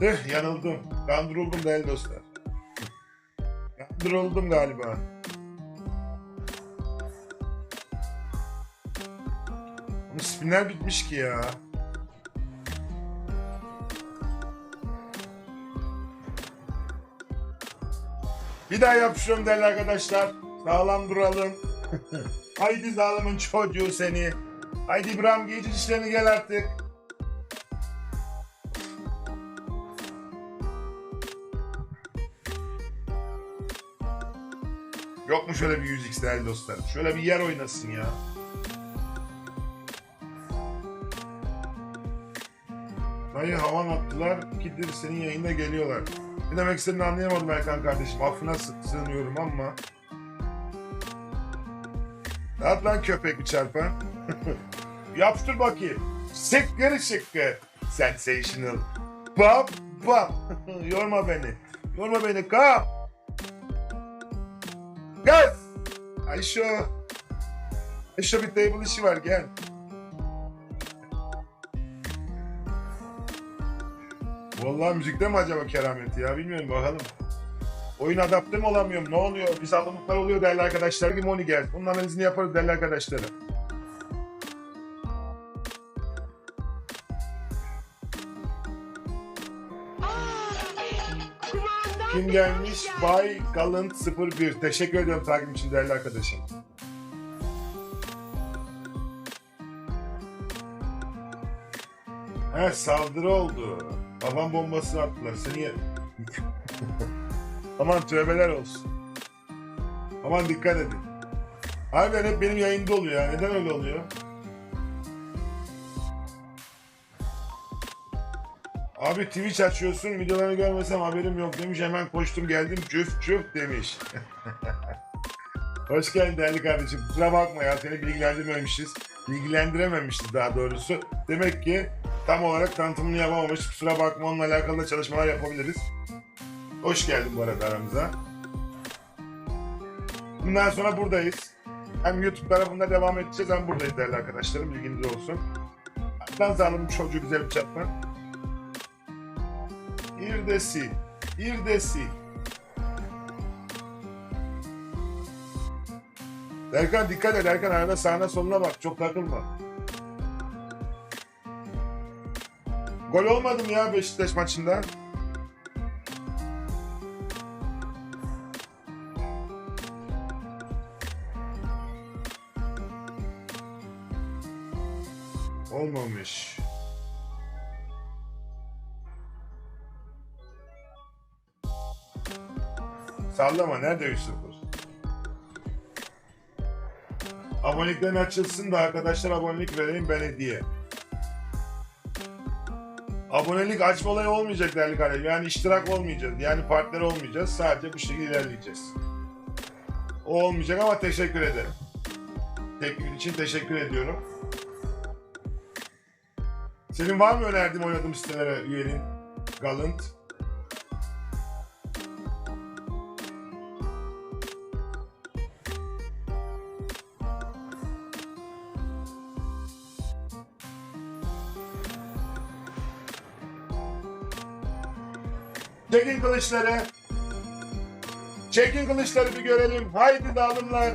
Tüh yanıldım. Kandırıldım değerli dostlar. Kandırıldım galiba. Ama spinler bitmiş ki ya. Bir daha yapışıyorum değerli arkadaşlar. Sağlam duralım. Haydi zalimin çocuğu seni. Haydi İbrahim giyci dişlerini gel artık. Yok mu şöyle bir 100x değerli dostlar? Şöyle bir yer oynasın ya. Dayı havan attılar. Kidir senin yayında geliyorlar. Ne demek istediğini anlayamadım Erkan kardeşim. Affına sı- sığınıyorum ama. At lan köpek bir çarpan. Yapıştır bakayım. Sıkkır şıkkı. Sensational. Bam bam. Yorma beni. Yorma beni. Kam. Gaz. Ayşo. Ayşo bir table işi var gel. Vallahi müzikte mi acaba kerameti ya bilmiyorum bakalım. Oyun adapte mi olamıyorum ne oluyor? Bir sallılıklar oluyor değerli arkadaşlar. Limoni gel. Bunun analizini yaparız değerli arkadaşlarım. Kim gelmiş? Bay Gallant 01. Teşekkür ediyorum takip için değerli arkadaşım. He saldırı oldu. Babam bombası attılar. Seni. Aman tövbeler olsun. Aman dikkat edin. Harbiden hep benim yayında oluyor ya. Neden öyle oluyor? Abi Twitch açıyorsun videoları görmesem haberim yok demiş hemen koştum geldim cüf cüf demiş. Hoş geldin değerli kardeşim. Kusura bakma ya seni bilgilendirmemişiz. Bilgilendirememişiz daha doğrusu. Demek ki tam olarak tanıtımını yapamamış. Kusura bakma onunla alakalı da çalışmalar yapabiliriz. Hoş geldin bu arada aramıza. Bundan sonra buradayız. Hem YouTube tarafında devam edeceğiz hem buradayız değerli arkadaşlarım. Bilginiz olsun. Sağlığım çocuğu güzel bir çatma. İrdesi. İrdesi. Erkan dikkat et Erkan arada sağına soluna bak çok takılma. Gol olmadı mı ya Beşiktaş maçında? Sallama nerede 3-0? Aboneliklerin açılsın da arkadaşlar abonelik vereyim ben hediye. Abonelik açma olayı olmayacak değerli kardeşim. Yani iştirak olmayacağız. Yani partner olmayacağız. Sadece bu şekilde ilerleyeceğiz. O olmayacak ama teşekkür ederim. Teklifin için teşekkür ediyorum. Senin var mı önerdiğin oynadığım sitelere üyeliğin? Gallant. Kılıçları. Çekin kılıçları bir görelim. Haydi dağılımlar.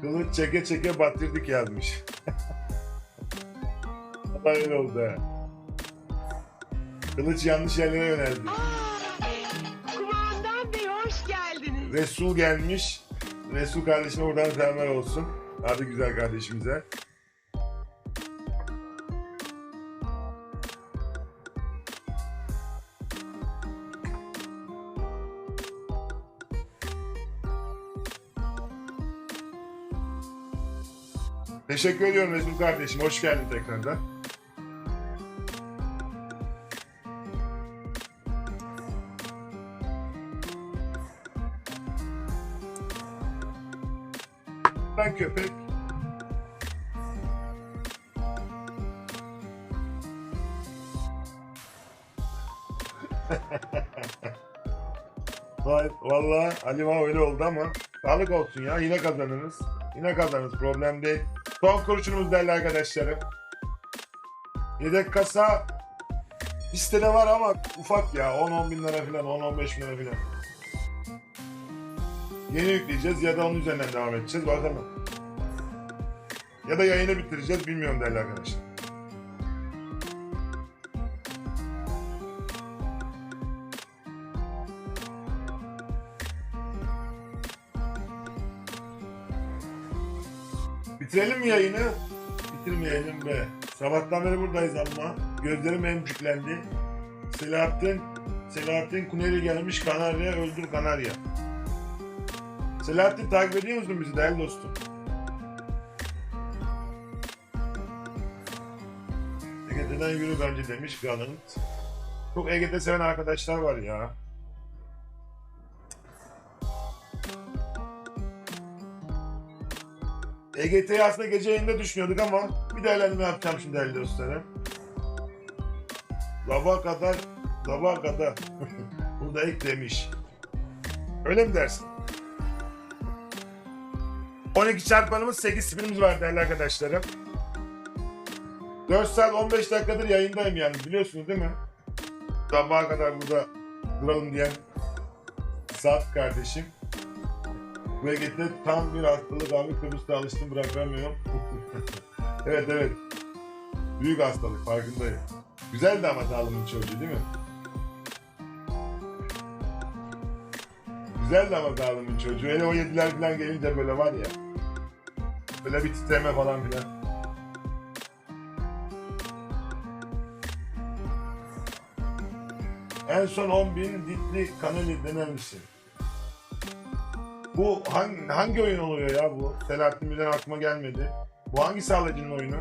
Kılıç çeke çeke batırdık yazmış. Ama öyle oldu. Kılıç yanlış yerlere yöneldi. Kumandan Bey hoş geldiniz. Resul gelmiş. Resul kardeşime buradan selamlar olsun. Hadi güzel kardeşimize. Teşekkür ediyorum Resul kardeşim. Hoş geldin tekrardan. Ben köpek. Vay, Vallahi Ali Baba öyle oldu ama sağlık olsun ya yine kazanırız. Yine kazanırız problem değil. Son kurşunumuz değerli arkadaşlarım. Yedek kasa listede var ama ufak ya 10-10 bin lira falan 10-15 bin lira falan. Yeni yükleyeceğiz ya da onun üzerinden devam edeceğiz bakalım. Ya da yayını bitireceğiz bilmiyorum değerli arkadaşlar. Bitirelim mi yayını? Bitirmeyelim be. Sabahtan beri buradayız ama gözlerim emcüklendi. Selahattin, Selahattin Kuneri gelmiş Kanarya, öldür Kanarya. Selahattin takip ediyor musun bizi değerli dostum? EGT'den yürü bence demiş Gallant. Çok EGT seven arkadaşlar var ya. EGT'yi aslında gece yayında düşünüyorduk ama bir değerlendirme yapacağım şimdi değerli dostlarım. Sabaha kadar, sabaha kadar. Burada eklemiş. Öyle mi dersin? 12 çarpanımız 8 spinimiz var değerli arkadaşlarım. 4 saat 15 dakikadır yayındayım yani biliyorsunuz değil mi? Sabaha kadar burada duralım diyen Saat kardeşim. Bu Ege'de tam bir hastalık abi Kıbrıs'ta alıştım bırakamıyorum. evet evet. Büyük hastalık farkındayım. Güzeldi ama sağlığımın çocuğu değil mi? Güzeldi ama sağlığımın çocuğu. Hele o yediler falan gelince böyle var ya. Böyle bir titreme falan filan. En son 10 bin ditli kanali denemişsin. Bu hangi, hangi oyun oluyor ya bu? Selahattin birden aklıma gelmedi. Bu hangi sağlayıcının oyunu?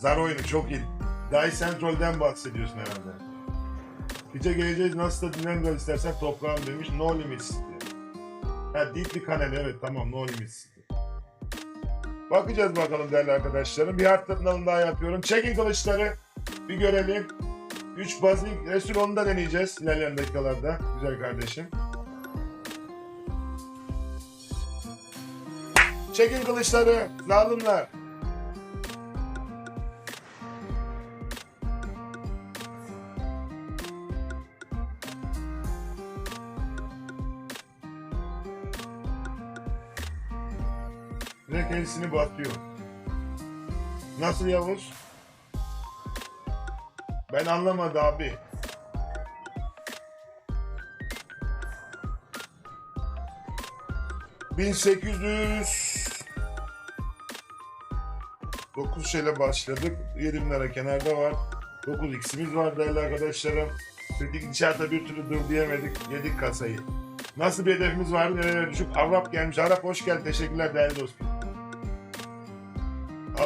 Zar oyunu çok iyi. Dice Central'den bahsediyorsun herhalde. Gece geleceğiz nasıl da dinlen istersen toprağım demiş. No Limits diyor. Ha Deeply Kanal evet tamam No Limits. Bakacağız bakalım değerli arkadaşlarım. Bir haftanın daha yapıyorum. Çekin kılıçları. Bir görelim. 3 Basing Resul onu da deneyeceğiz ilerleyen dakikalarda. Güzel kardeşim. Çekin kılıçları. Zalimler. Elisini batıyor. Nasıl Yavuz? Ben anlamadı abi. ...1800... 9 şeyle başladık. 7 bin lira kenarda var. 9 x'imiz var değerli arkadaşlarım. Kritik inşaata bir türlü dur diyemedik. Yedik kasayı. Nasıl bir hedefimiz vardı nereye düşük? Arap gelmiş. Arap hoş geldin. Teşekkürler değerli dostum.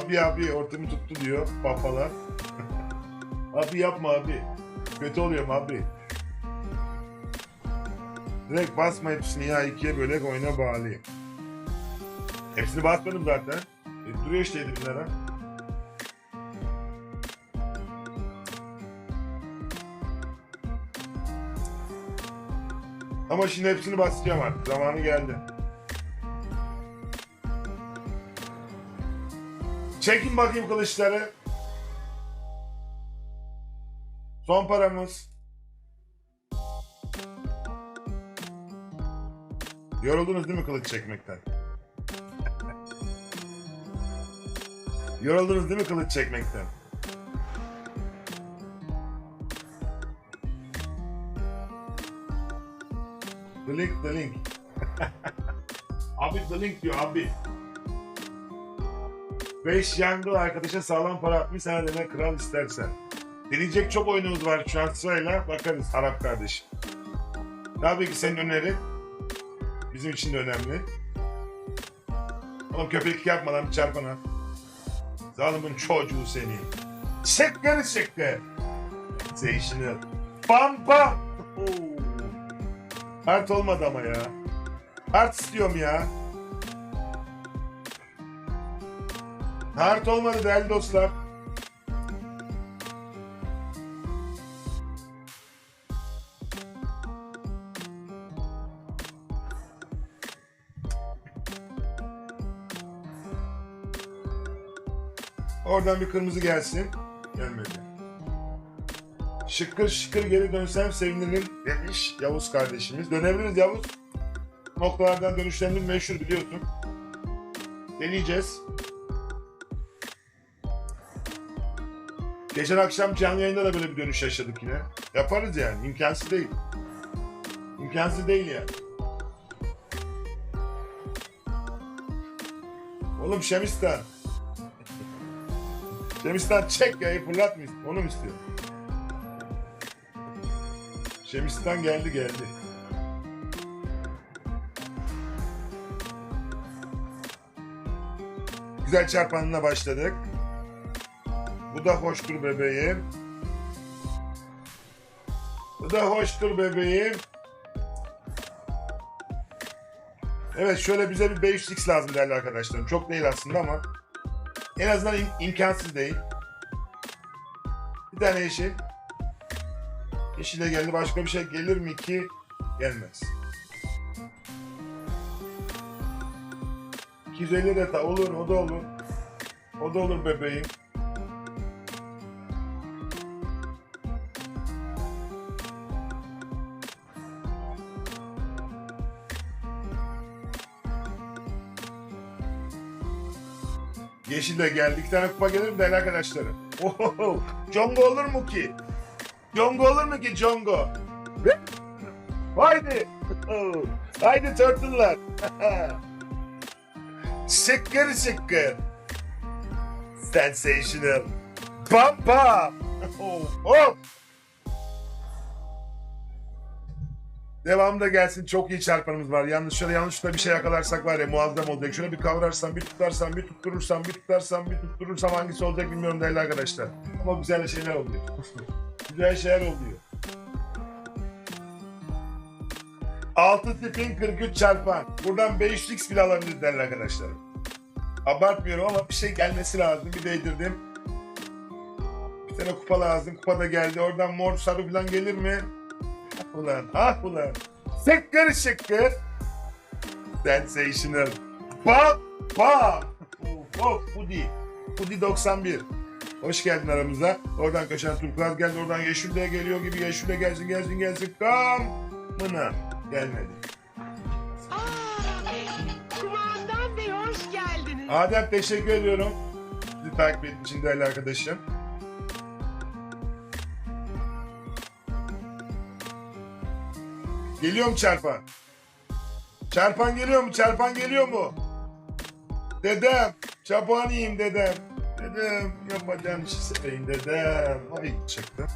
Abi abi ortamı tuttu diyor papalar. abi yapma abi. Kötü oluyorum abi. Direkt basma hepsini ya ikiye bölek oyuna bağlı. Hepsini basmadım zaten. E, duruyor işte 7 bin lira. Ama şimdi hepsini basacağım artık. Zamanı geldi. Çekin bakayım kılıçları. Son paramız. Yoruldunuz değil mi kılıç çekmekten? Yoruldunuz değil mi kılıç çekmekten? The link, the link. abi the link diyor abi. 5 yangıl arkadaşa sağlam para atmış sana dene kral istersen. Deneyecek çok oyunumuz var şu an sırayla bakarız Arap kardeşim. Tabii ki senin öneri bizim için de önemli. Oğlum köpek yapma lan bir çarpana. Zalimin çocuğu seni. Şekkeri şekker. Seyişini. Pam pam. Oo. Hart olmadı ama ya. Hart istiyorum ya. Hard olmadı değerli dostlar. Oradan bir kırmızı gelsin. Gelmedi. Şıkır şıkır geri dönsem sevinirim demiş Yavuz kardeşimiz. Dönebiliriz Yavuz. Noktalardan dönüşlerimiz meşhur biliyorsun. Deneyeceğiz. Geçen akşam canlı yayında da böyle bir dönüş yaşadık yine. Yaparız yani. imkansız değil. İmkansız değil yani. Oğlum Şemistan. Şemistan çek yayı fırlat mı? Onu mu istiyor? Şemistan geldi geldi. Güzel çarpanına başladık. Bu da hoştur bebeğim. Bu da hoştur bebeğim. Evet şöyle bize bir 5x lazım değerli arkadaşlarım. Çok değil aslında ama en azından im- imkansız değil. Bir tane yeşil. Yeşile geldi. Başka bir şey gelir mi ki? Gelmez. 250 de ta olur. O da olur. O da olur bebeğim. Yeşil de geldi. Tane kupa gelir mi değerli arkadaşlarım? Oho, Congo olur mu ki? Congo olur mu ki Congo? Haydi. Haydi turtle'lar. şıkkır şıkkır. Sensational. Pam pam. Oh. Devamı da gelsin. Çok iyi çarpanımız var. Yalnız şöyle yanlışlıkla bir şey yakalarsak var ya muazzam olacak. Şöyle bir kavrarsam, bir tutarsam, bir tutturursam, bir tutarsam, bir tutturursam hangisi olacak bilmiyorum değerli arkadaşlar. Ama güzel şeyler oluyor. güzel şeyler oluyor. 6 tipin 43 çarpan. Buradan 500x bile alabiliriz değerli arkadaşlarım. Abartmıyorum ama bir şey gelmesi lazım. Bir değdirdim. Bir tane kupa lazım. Kupa da geldi. Oradan mor sarı falan gelir mi? Ah ulan, ah ulan. Şıkkır şıkkır. Sensational. Bam, bam. Of, of, Pudi. Pudi 91. Hoş geldin aramıza. Oradan kaçan turkuaz geldi. Oradan yeşil de geliyor gibi. Yeşil de gelsin, gelsin, gelsin. Kam. Mına. Gelmedi. Aa, kumandan bey hoş geldiniz. Adem teşekkür ediyorum. Sizi takip ettiğin için değerli arkadaşım. Geliyor mu çarpan? Çarpan geliyor mu? Çarpan geliyor mu? Dedem, çarpan yiyeyim dedem. Dedem, yapacağım işi seveyim dedem. Ay çıktı.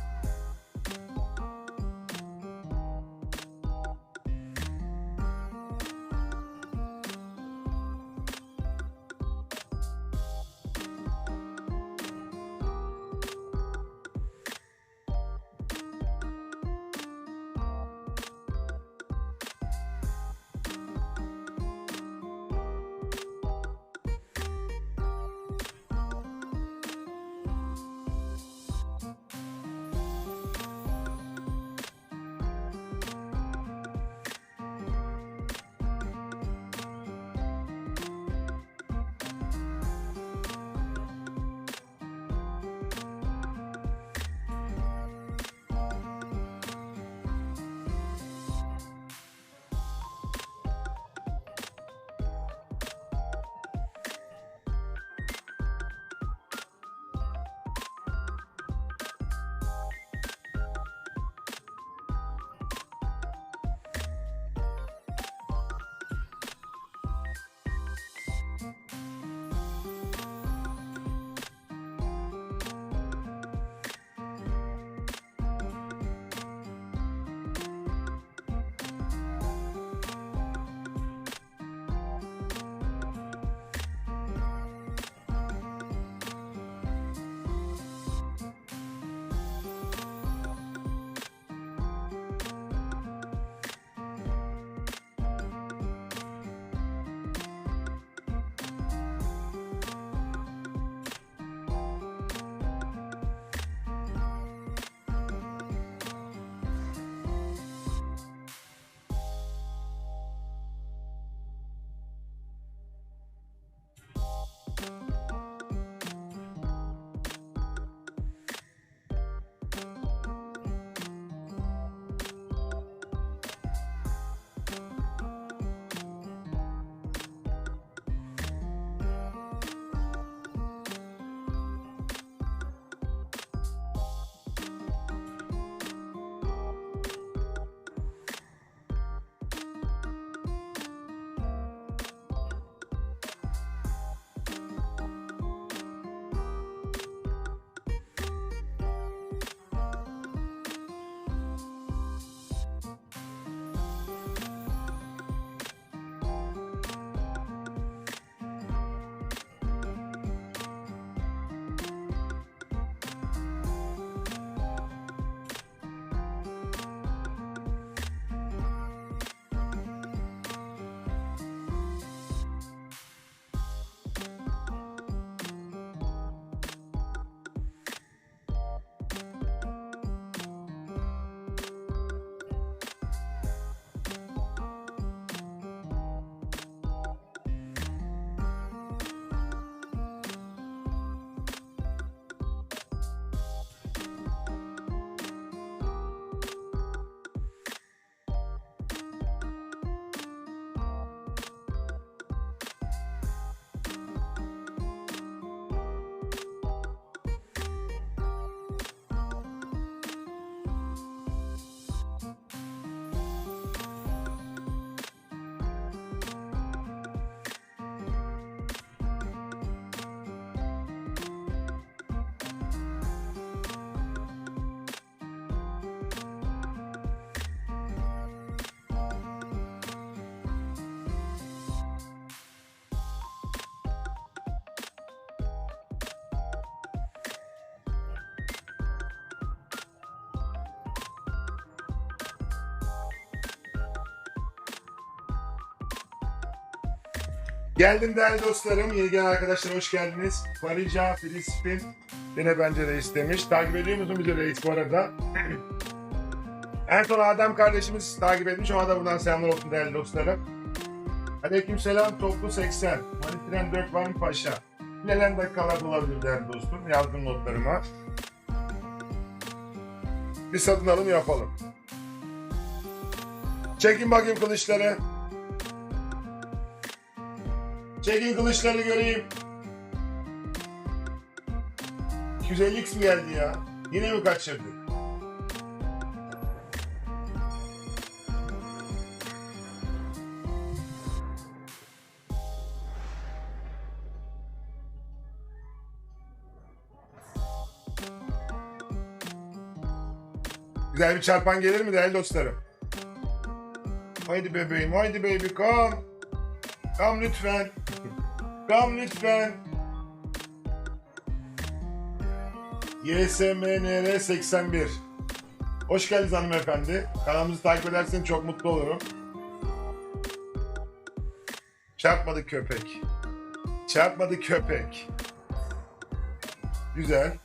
Geldim değerli dostlarım. Yeni gelen arkadaşlar hoş geldiniz. Farija Filispin. Yine bence reis demiş. Takip ediyor musun bizi reis bu arada? en son Adem kardeşimiz takip etmiş. Ona da buradan selamlar olsun değerli dostlarım. Aleyküm selam toplu 80. Manitren 4 var paşa? Nelen dakikalar olabilir değerli dostum. Yazdım notlarıma. Bir satın alım yapalım. Çekin bakayım kılıçları. Çekin kılıçları göreyim. 250x mi geldi ya? Yine mi kaçırdık? Güzel bir çarpan gelir mi değerli dostlarım? Haydi bebeğim, haydi baby, come. Come lütfen. Come lütfen. YSMNR 81. Hoş geldiniz hanımefendi. Kanalımızı takip ederseniz çok mutlu olurum. Çarpmadı köpek. Çarpmadı köpek. Güzel.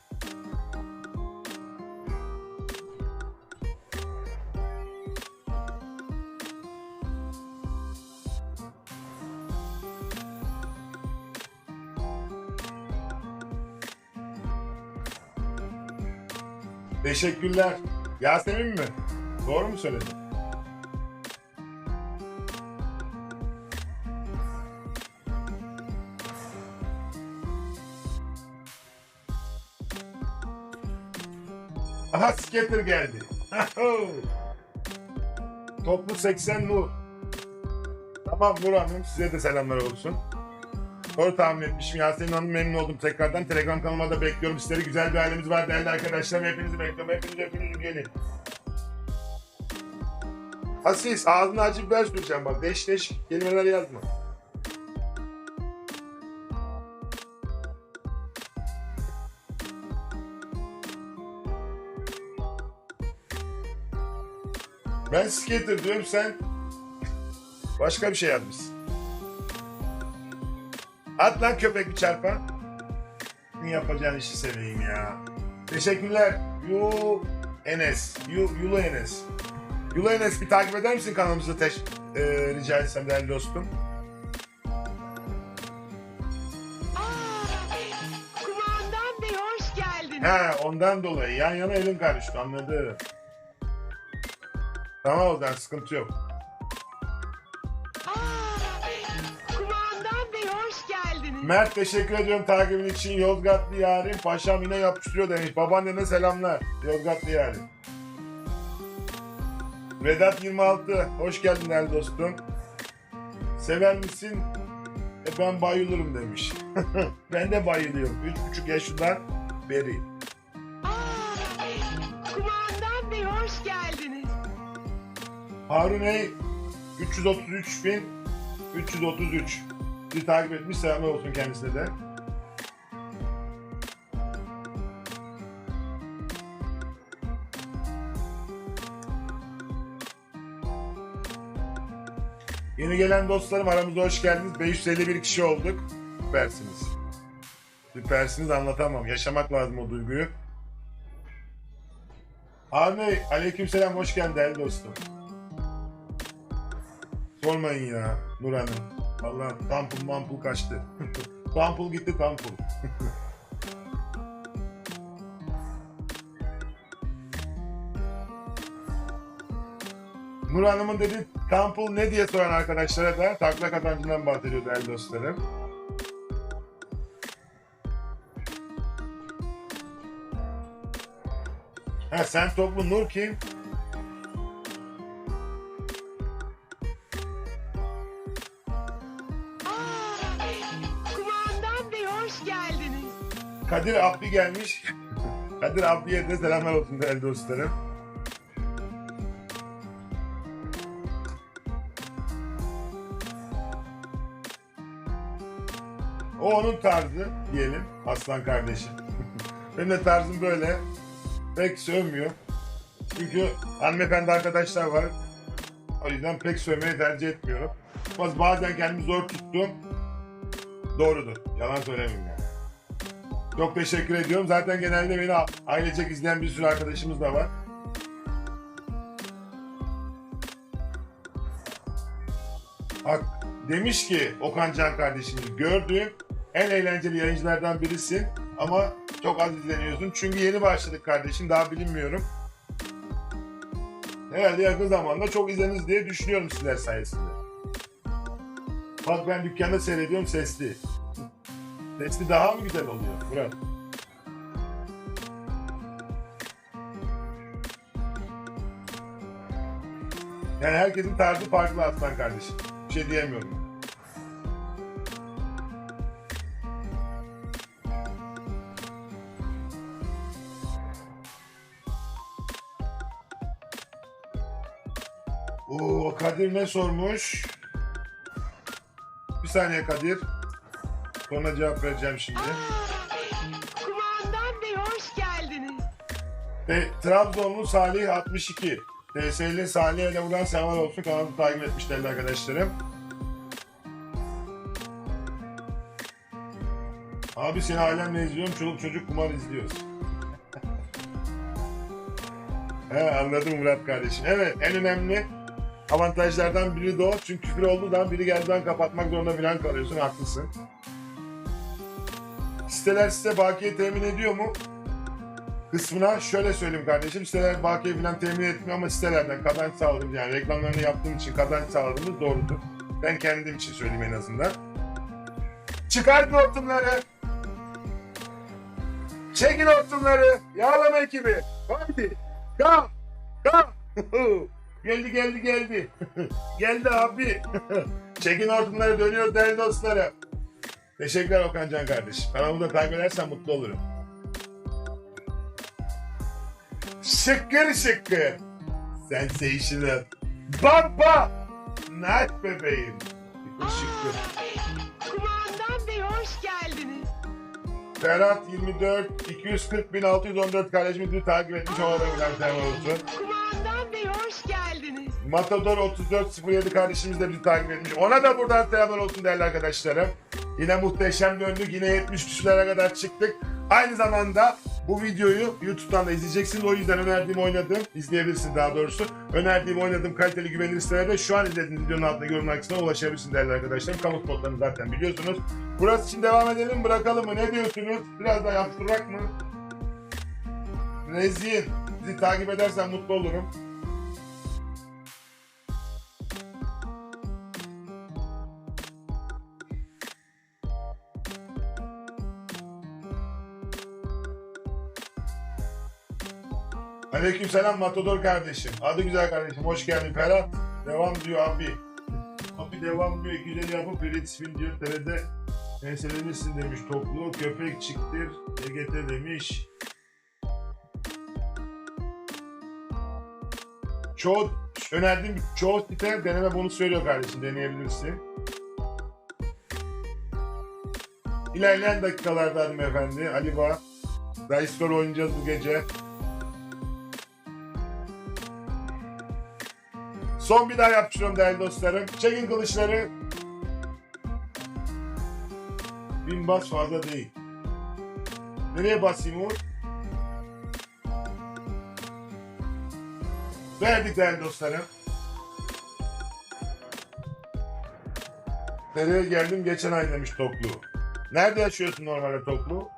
Teşekkürler. Yasemin mi? Doğru mu söyledim? Aha skater geldi. Toplu 80 Nur. Tamam Nur Hanım size de selamlar olsun. Doğru tahmin etmişim. Yasemin Hanım memnun oldum tekrardan. Telegram kanalıma da bekliyorum. Sizleri güzel bir ailemiz var değerli arkadaşlarım. Hepinizi bekliyorum. Hepiniz hepiniz gelin. Asis ağzına acı biber süreceğim bak. Deş deş kelimeler yazma. Ben skater diyorum sen başka bir şey yazmışsın. At lan köpek bir çarpa. Ne yapacağın işi seveyim ya. Teşekkürler. Yu Enes. Yu, Yulu Enes. Yulu Enes bir takip eder misin kanalımızı teş e, rica etsem değerli dostum. Bey hoş geldiniz. He ondan dolayı yan yana elim karıştı anladım. Tamam o zaman sıkıntı yok. Mert teşekkür ediyorum takibin için. Yozgatlı yarim. Paşam yine yapıştırıyor demiş. Babaannene selamlar. Yozgatlı yarim. Vedat 26. Hoş geldin değerli dostum. Sever misin? E ben bayılırım demiş. ben de bayılıyorum. 3,5 yaşından beri. Kumandan bey hoş geldiniz. Harun Ey 333 bin 333. Bir takip etmiş selamlar olsun kendisine de. Yeni gelen dostlarım aramıza hoş geldiniz. 551 kişi olduk. Süpersiniz. Süpersiniz anlatamam. Yaşamak lazım o duyguyu. Bey, aleykümselam hoş geldin değerli dostum. Sormayın ya Nur Hanım. Valla tampul mampul kaçtı. tampul gitti tampul. Nur Hanım'ın dedi tampul ne diye soran arkadaşlara da takla kazancından bahsediyor değerli dostlarım. Ha sen toplu Nur kim? Kadir Abdi gelmiş. Kadir Abdi'ye de selamlar olsun değerli dostlarım. O onun tarzı diyelim aslan kardeşim. Benim de tarzım böyle. Pek sövmüyor. Çünkü hanımefendi arkadaşlar var. O yüzden pek sövmeyi tercih etmiyorum. Baz- Bazen kendimi zor tuttum. Doğrudur. Yalan söylemeyeyim yani. Çok teşekkür ediyorum. Zaten genelde beni ailecek izleyen bir sürü arkadaşımız da var. Bak demiş ki Okan Can kardeşimiz gördüğüm en eğlenceli yayıncılardan birisin ama çok az izleniyorsun. Çünkü yeni başladık kardeşim daha bilinmiyorum. Herhalde yakın zamanda çok izleniriz diye düşünüyorum sizler sayesinde. Bak ben dükkanda seyrediyorum sesli. Sesli daha mı güzel oluyor Murat? Yani herkesin tarzı farklı Aslan kardeşim. Bir şey diyemiyorum. Oo Kadir ne sormuş? Bir saniye Kadir. Sonra cevap vereceğim şimdi. Kumandan Bey hoş geldiniz. Ve Trabzonlu Salih 62. TSL Salih ile buradan selamlar olsun. Kanalı takip etmişlerdi arkadaşlarım. Abi seni ailemle izliyorum. Çoluk çocuk kumar izliyoruz. He anladım Murat kardeşim. Evet en önemli avantajlardan biri de o. Çünkü küfür olduğu zaman biri geldiği zaman kapatmak zorunda falan kalıyorsun. Haklısın. Siteler size bakiye temin ediyor mu? kısmına şöyle söyleyeyim kardeşim. Siteler bakiye falan temin etmiyor ama sitelerden kazanç sağladığımız yani reklamlarını yaptığım için kazanç sağladığımız doğrudur. Ben kendim için söyleyeyim en azından. Çıkart hortumları. Çekin hortumları. Yağlama ekibi. Hadi. Kalk. Kalk. geldi geldi geldi. geldi abi. Çekin hortumları dönüyoruz değerli dostlarım. Teşekkürler Okan Can kardeşim. Kanalımı da takip edersen mutlu olurum. Şıkkır şıkkır. Sensational. Baba. Night bebeğim. Şıkkır. Kumandan Bey hoş geldiniz. Ferhat 24 240 1614 kardeşimi dün takip etmiş da bilen selam olsun. Kumandan Bey hoş geldiniz. Matador 3407 kardeşimiz de bizi takip etmiş. Ona da buradan selamlar olsun değerli arkadaşlarım. Yine muhteşem döndük. Yine 70 kişilere kadar çıktık. Aynı zamanda bu videoyu YouTube'dan da izleyeceksiniz. O yüzden önerdiğim oynadığım, izleyebilirsiniz daha doğrusu. Önerdiğim oynadığım kaliteli güvenilir sitelerde şu an izlediğiniz videonun altında yorumlar kısmına ulaşabilirsiniz değerli arkadaşlarım. Kamu kodlarını zaten biliyorsunuz. Burası için devam edelim bırakalım mı? Ne diyorsunuz? Biraz daha yaptırmak mı? Rezil. Bizi takip edersen mutlu olurum. Aleykümselam Matador kardeşim. Adı güzel kardeşim. Hoş geldin Ferhat. Devam diyor abi. Abi devam diyor. 250 yapıp bir ismin diyor. TR'de enselemişsin demiş toplu. Köpek çıktır. EGT demiş. Çoğu önerdiğim çoğu site deneme bonus söylüyor kardeşim. Deneyebilirsin. İlerleyen dakikalarda hanımefendi. Ali Bağ. Dice Store oynayacağız bu gece. Son bir daha yapıyorum değerli dostlarım. Çekin kılıçları. Bin bas fazla değil. Nereye basayım Uğur? Verdik değerli dostlarım. Nereye geldim? Geçen ay demiş Toklu. Nerede yaşıyorsun normalde Toklu?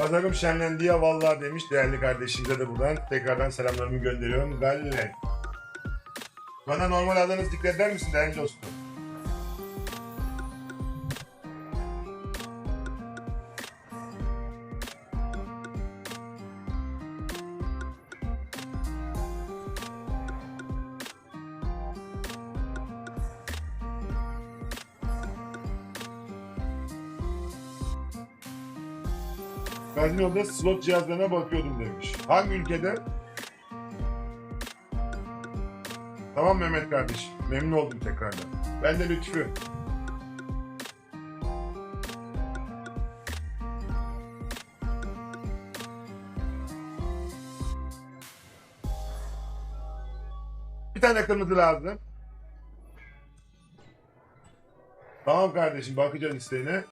Pazarım şenlendi ya vallahi demiş değerli kardeşimize de buradan tekrardan selamlarımı gönderiyorum. Galle. Bana normal adınızı zikreder misin değerli dostum? Gazino'da slot cihazlarına bakıyordum demiş. Hangi ülkede? Tamam Mehmet kardeş. Memnun oldum tekrardan. Ben de Lütfü. Bir tane kırmızı lazım. Tamam kardeşim bakacağız isteğine.